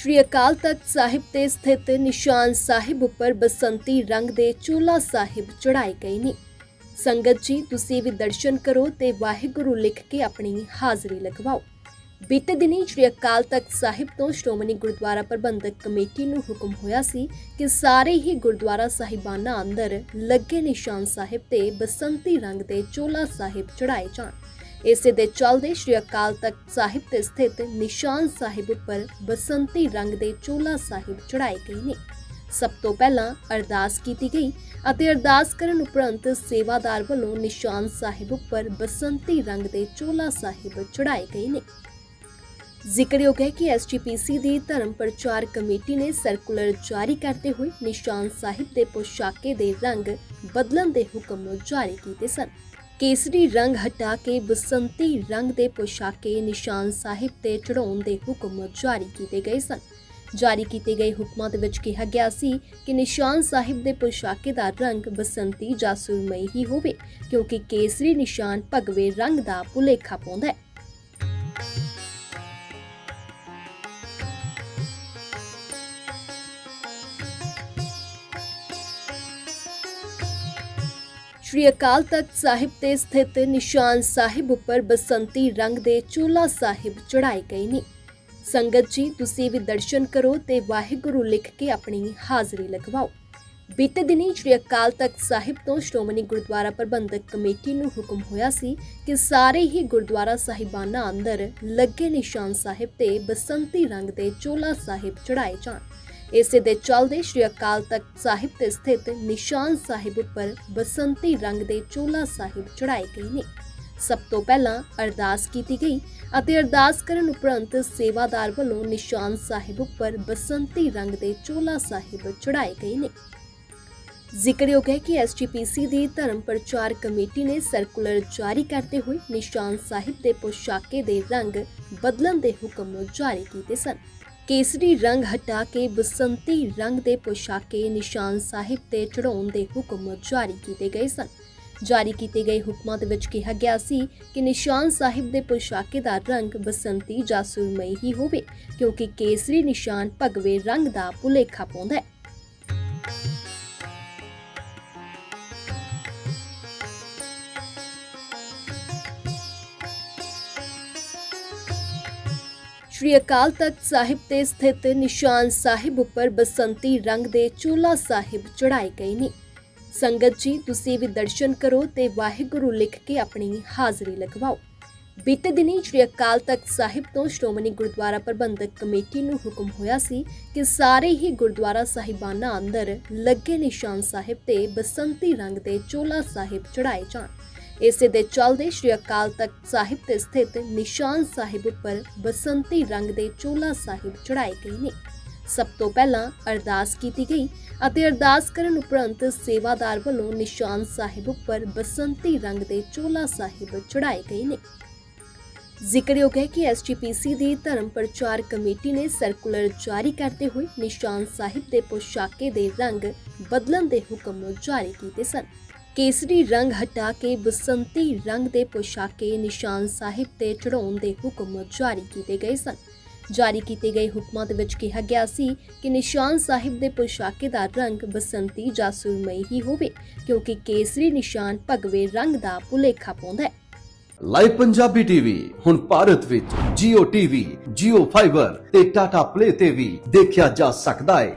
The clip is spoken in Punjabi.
ਸ਼੍ਰੀ ਅਕਾਲ ਤਖਤ ਸਾਹਿਬ ਤੇ ਸਥਿਤ ਨਿਸ਼ਾਨ ਸਾਹਿਬ ਉੱਪਰ ਬਸੰਤੀ ਰੰਗ ਦੇ ਚੋਲਾ ਸਾਹਿਬ ਚੜਾਏ ਗਏ ਨੇ। ਸੰਗਤ ਜੀ, ਤੁਸੀਂ ਵੀ ਦਰਸ਼ਨ ਕਰੋ ਤੇ ਵਾਹਿਗੁਰੂ ਲਿਖ ਕੇ ਆਪਣੀ ਹਾਜ਼ਰੀ ਲਗਵਾਓ। ਬੀਤੇ ਦਿਨੀ ਸ਼੍ਰੀ ਅਕਾਲ ਤਖਤ ਸਾਹਿਬ ਤੋਂ ਸ਼੍ਰੋਮਣੀ ਗੁਰਦੁਆਰਾ ਪ੍ਰਬੰਧਕ ਕਮੇਟੀ ਨੂੰ ਹੁਕਮ ਹੋਇਆ ਸੀ ਕਿ ਸਾਰੇ ਹੀ ਗੁਰਦੁਆਰਾ ਸਾਹਿਬਾਨਾਂ ਅੰਦਰ ਲੱਗੇ ਨਿਸ਼ਾਨ ਸਾਹਿਬ ਤੇ ਬਸੰਤੀ ਰੰਗ ਦੇ ਚੋਲਾ ਸਾਹਿਬ ਚੜਾਏ ਜਾਣ। ਇਸੇ ਦੇ ਚੱਲਦੇ ਸ਼੍ਰੀ ਅਕਾਲ ਤਖਤ ਸਾਹਿਬ ਤੇ ਸਥਿਤ ਨਿਸ਼ਾਨ ਸਾਹਿਬ ਉੱਪਰ ਬਸੰਤੀ ਰੰਗ ਦੇ ਚੋਲਾ ਸਾਹਿਬ ਚੜਾਏ ਗਏ ਨੇ। ਸਭ ਤੋਂ ਪਹਿਲਾਂ ਅਰਦਾਸ ਕੀਤੀ ਗਈ ਅਤੇ ਅਰਦਾਸ ਕਰਨ ਉਪਰੰਤ ਸੇਵਾਦਾਰ ਵੱਲੋਂ ਨਿਸ਼ਾਨ ਸਾਹਿਬ ਉੱਪਰ ਬਸੰਤੀ ਰੰਗ ਦੇ ਚੋਲਾ ਸਾਹਿਬ ਚੜਾਏ ਗਏ ਨੇ। ਜ਼ਿਕਰਯੋਗ ਹੈ ਕਿ ਐਸਜੀਪੀਸੀ ਦੀ ਧਰਮ ਪ੍ਰਚਾਰ ਕਮੇਟੀ ਨੇ ਸਰਕੂਲਰ ਜਾਰੀ ਕਰਦੇ ਹੋਏ ਨਿਸ਼ਾਨ ਸਾਹਿਬ ਦੇ ਪੋਸ਼ਾਕੇ ਦੇ ਰੰਗ ਬਦਲਣ ਦੇ ਹੁਕਮ ਜਾਰੀ ਕੀਤੇ ਸਨ। ਕੇਸਰੀ ਰੰਗ ਹਟਾ ਕੇ ਬਸੰਤੀ ਰੰਗ ਦੇ ਪੋਸ਼ਾਕੇ ਨਿਸ਼ਾਨ ਸਾਹਿਬ ਤੇ ਚੜਾਉਣ ਦੇ ਹੁਕਮ ਜਾਰੀ ਕੀਤੇ ਗਏ ਸਨ। ਜਾਰੀ ਕੀਤੇ ਗਏ ਹੁਕਮਾਂ ਦੇ ਵਿੱਚ ਕਿਹਾ ਗਿਆ ਸੀ ਕਿ ਨਿਸ਼ਾਨ ਸਾਹਿਬ ਦੇ ਪੋਸ਼ਾਕੇ ਦਾ ਰੰਗ ਬਸੰਤੀ ਜਾਂ ਸੁਰਮਈ ਹੀ ਹੋਵੇ, ਕਿਉਂਕਿ ਕੇਸਰੀ ਨਿਸ਼ਾਨ ਭਗਵੇ ਰੰਗ ਦਾ ਭੁਲੇਖਾ ਪਾਉਂਦਾ ਹੈ। ਸ਼੍ਰੀ ਅਕਾਲ ਤਖਤ ਸਾਹਿਬ ਤੇ ਸਥਿਤ ਨਿਸ਼ਾਨ ਸਾਹਿਬ ਉੱਪਰ ਬਸੰਤੀ ਰੰਗ ਦੇ ਚੋਲਾ ਸਾਹਿਬ ਚੜਾਏ ਗਏ ਨੇ। ਸੰਗਤ ਜੀ, ਤੁਸੀਂ ਵੀ ਦਰਸ਼ਨ ਕਰੋ ਤੇ ਵਾਹਿਗੁਰੂ ਲਿਖ ਕੇ ਆਪਣੀ ਹਾਜ਼ਰੀ ਲਗਵਾਓ। ਬੀਤੇ ਦਿਨੀ ਸ਼੍ਰੀ ਅਕਾਲ ਤਖਤ ਸਾਹਿਬ ਤੋਂ ਸ਼੍ਰੋਮਣੀ ਗੁਰਦੁਆਰਾ ਪ੍ਰਬੰਧਕ ਕਮੇਟੀ ਨੂੰ ਹੁਕਮ ਹੋਇਆ ਸੀ ਕਿ ਸਾਰੇ ਹੀ ਗੁਰਦੁਆਰਾ ਸਾਹਿਬਾਨਾਂ ਅੰਦਰ ਲੱਗੇ ਨਿਸ਼ਾਨ ਸਾਹਿਬ ਤੇ ਬਸੰਤੀ ਰੰਗ ਦੇ ਚੋਲਾ ਸਾਹਿਬ ਚੜਾਏ ਜਾਣ। ਇਸੇ ਦੇ ਚੱਲਦੇ ਸ਼੍ਰੀ ਅਕਾਲ ਤਖਤ ਸਾਹਿਬ ਤੇ ਸਥਿਤ ਨਿਸ਼ਾਨ ਸਾਹਿਬ ਉੱਪਰ ਬਸੰਤੀ ਰੰਗ ਦੇ ਚੋਲਾ ਸਾਹਿਬ ਚੜਾਏ ਗਏ ਨੇ। ਸਭ ਤੋਂ ਪਹਿਲਾਂ ਅਰਦਾਸ ਕੀਤੀ ਗਈ ਅਤੇ ਅਰਦਾਸ ਕਰਨ ਉਪਰੰਤ ਸੇਵਾਦਾਰ ਵੱਲੋਂ ਨਿਸ਼ਾਨ ਸਾਹਿਬ ਉੱਪਰ ਬਸੰਤੀ ਰੰਗ ਦੇ ਚੋਲਾ ਸਾਹਿਬ ਚੜਾਏ ਗਏ ਨੇ। ਜ਼ਿਕਰਯੋਗ ਹੈ ਕਿ ਐਸਜੀਪੀਸੀ ਦੀ ਧਰਮ ਪ੍ਰਚਾਰ ਕਮੇਟੀ ਨੇ ਸਰਕੂਲਰ ਜਾਰੀ ਕਰਦੇ ਹੋਏ ਨਿਸ਼ਾਨ ਸਾਹਿਬ ਦੇ ਪੋਸ਼ਾਕੇ ਦੇ ਰੰਗ ਬਦਲਣ ਦੇ ਹੁਕਮ ਜਾਰੀ ਕੀਤੇ ਸਨ। ਕੇਸਰੀ ਰੰਗ ਹਟਾ ਕੇ ਬਸੰਤੀ ਰੰਗ ਦੇ ਪੋਸ਼ਾਕੇ ਨਿਸ਼ਾਨ ਸਾਹਿਬ ਤੇ ਚੜਾਉਣ ਦੇ ਹੁਕਮ ਜਾਰੀ ਕੀਤੇ ਗਏ ਸਨ। ਜਾਰੀ ਕੀਤੇ ਗਏ ਹੁਕਮਾਂ ਦੇ ਵਿੱਚ ਕਿਹਾ ਗਿਆ ਸੀ ਕਿ ਨਿਸ਼ਾਨ ਸਾਹਿਬ ਦੇ ਪੋਸ਼ਾਕੇ ਦਾ ਰੰਗ ਬਸੰਤੀ ਜਾਂ ਸੁਰਮਈ ਹੀ ਹੋਵੇ, ਕਿਉਂਕਿ ਕੇਸਰੀ ਨਿਸ਼ਾਨ ਭਗਵੇ ਰੰਗ ਦਾ ਭੁਲੇਖਾ ਪਾਉਂਦਾ ਹੈ। ਸ਼੍ਰੀ ਅਕਾਲ ਤਖਤ ਸਾਹਿਬ ਤੇ ਸਥਿਤ ਨਿਸ਼ਾਨ ਸਾਹਿਬ ਉੱਪਰ ਬਸੰਤੀ ਰੰਗ ਦੇ ਚੋਲਾ ਸਾਹਿਬ ਚੜਾਏ ਗਏ ਨੇ। ਸੰਗਤ ਜੀ, ਤੁਸੀਂ ਵੀ ਦਰਸ਼ਨ ਕਰੋ ਤੇ ਵਾਹਿਗੁਰੂ ਲਿਖ ਕੇ ਆਪਣੀ ਹਾਜ਼ਰੀ ਲਗਵਾਓ। ਬੀਤੇ ਦਿਨੀ ਸ਼੍ਰੀ ਅਕਾਲ ਤਖਤ ਸਾਹਿਬ ਤੋਂ ਸ਼੍ਰੋਮਣੀ ਗੁਰਦੁਆਰਾ ਪ੍ਰਬੰਧਕ ਕਮੇਟੀ ਨੂੰ ਹੁਕਮ ਹੋਇਆ ਸੀ ਕਿ ਸਾਰੇ ਹੀ ਗੁਰਦੁਆਰਾ ਸਾਹਿਬਾਨਾਂ ਅੰਦਰ ਲੱਗੇ ਨਿਸ਼ਾਨ ਸਾਹਿਬ ਤੇ ਬਸੰਤੀ ਰੰਗ ਦੇ ਚੋਲਾ ਸਾਹਿਬ ਚੜਾਏ ਜਾਣ। ਇਸੇ ਦੇ ਚੱਲਦੇ ਸ਼੍ਰੀ ਅਕਾਲ ਤਖਤ ਸਾਹਿਬ ਤੇ ਸਥਿਤ ਨਿਸ਼ਾਨ ਸਾਹਿਬ ਉੱਪਰ ਬਸੰਤੀ ਰੰਗ ਦੇ ਚੋਲਾ ਸਾਹਿਬ ਚੜਾਏ ਗਏ ਨੇ। ਸਭ ਤੋਂ ਪਹਿਲਾਂ ਅਰਦਾਸ ਕੀਤੀ ਗਈ ਅਤੇ ਅਰਦਾਸ ਕਰਨ ਉਪਰੰਤ ਸੇਵਾਦਾਰ ਵੱਲੋਂ ਨਿਸ਼ਾਨ ਸਾਹਿਬ ਉੱਪਰ ਬਸੰਤੀ ਰੰਗ ਦੇ ਚੋਲਾ ਸਾਹਿਬ ਚੜਾਏ ਗਏ ਨੇ। ਜ਼ਿਕਰਯੋਗ ਹੈ ਕਿ ਐਸਜੀਪੀਸੀ ਦੀ ਧਰਮ ਪ੍ਰਚਾਰ ਕਮੇਟੀ ਨੇ ਸਰਕੂਲਰ ਜਾਰੀ ਕਰਦੇ ਹੋਏ ਨਿਸ਼ਾਨ ਸਾਹਿਬ ਦੇ ਪੋਸ਼ਾਕੇ ਦੇ ਰੰਗ ਬਦਲਣ ਦੇ ਹੁਕਮ ਜਾਰੀ ਕੀਤੇ ਸਨ। ਕੇਸਰੀ ਰੰਗ ਹਟਾ ਕੇ ਬਸੰਤੀ ਰੰਗ ਦੇ ਪੋਸ਼ਾਕੇ ਨਿਸ਼ਾਨ ਸਾਹਿਬ ਤੇ ਚੜਾਉਣ ਦੇ ਹੁਕਮ ਜਾਰੀ ਕੀਤੇ ਗਏ ਸਨ। ਜਾਰੀ ਕੀਤੇ ਗਏ ਹੁਕਮਾਂ ਦੇ ਵਿੱਚ ਕਿਹਾ ਗਿਆ ਸੀ ਕਿ ਨਿਸ਼ਾਨ ਸਾਹਿਬ ਦੇ ਪੋਸ਼ਾਕੇ ਦਾ ਰੰਗ ਬਸੰਤੀ ਜਾਂ ਸੁਰਮਈ ਹੀ ਹੋਵੇ ਕਿਉਂਕਿ ਕੇਸਰੀ ਨਿਸ਼ਾਨ ਭਗਵੇ ਰੰਗ ਦਾ ਭੁਲੇਖਾ ਪਾਉਂਦਾ ਹੈ। ਲਾਈਵ ਪੰਜਾਬੀ ਟੀਵੀ ਹੁਣ ਭਾਰਤ ਵਿੱਚ Jio TV, Jio Fiber ਤੇ Tata Play ਤੇ ਵੀ ਦੇਖਿਆ ਜਾ ਸਕਦਾ ਹੈ।